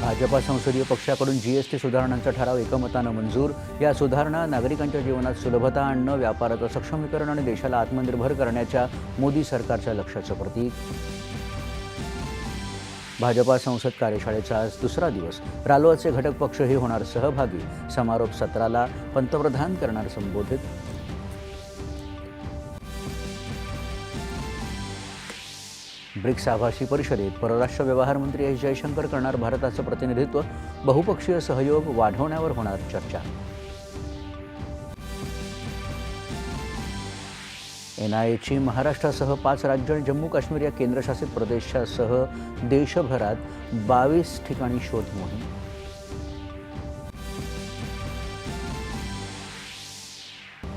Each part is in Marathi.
भाजपा संसदीय पक्षाकडून जी एस टी सुधारणांचा ठराव एकमतानं मंजूर. या सुधारणा नागरिकांच्या जीवनात सुलभता आणणं व्यापाराचं सक्षमीकरण आणि देशाला आत्मनिर्भर करण्याच्या मोदी सरकारच्या लक्ष्याचं प्रतीक. भाजपा संसद कार्यशाळेचा आज दुसरा दिवस. रालोआचे घटक पक्षही होणार सहभागी. समारोप सत्राला पंतप्रधान करणार संबोधित ब्रिक्स आभासी परिषदेत परराष्ट्र व्यवहार मंत्री एस जयशंकर करणार भारताचं प्रतिनिधित्व बहुपक्षीय सहयोग वाढवण्यावर होणार चर्चा. एन आय एची महाराष्ट्रासह पाच राज्य आणि जम्मू काश्मीर या केंद्रशासित प्रदेशासह देशभरात बावीस ठिकाणी शोध मोहीम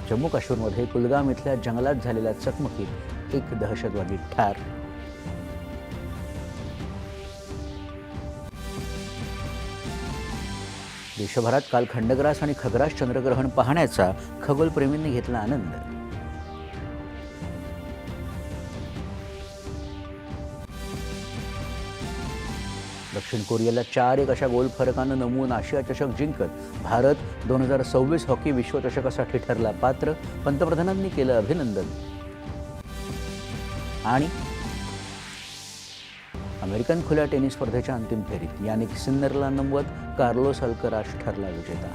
जम्मू काश्मीरमध्ये कुलगाम इथल्या जंगलात झालेल्या चकमकीत एक दहशतवादी ठार. देशभरात काल खंडग्रास आणि खग्रास चंद्रग्रहण पाहण्याचा खगोलप्रेमींनी घेतला आनंद. दक्षिण कोरियाला चार एक अशा गोल फरकानं नमवून आशिया चषक जिंकत भारत दोन हजार सव्वीस हॉकी विश्वचषकासाठी ठरला पात्र पंतप्रधानांनी केलं अभिनंदन. आणि अमेरिकन खुल्या टेनिस स्पर्धेच्या अंतिम फेरीत यानिक सिन्नरला नमवत कार्लोस अल्कराश ठरला विजेता.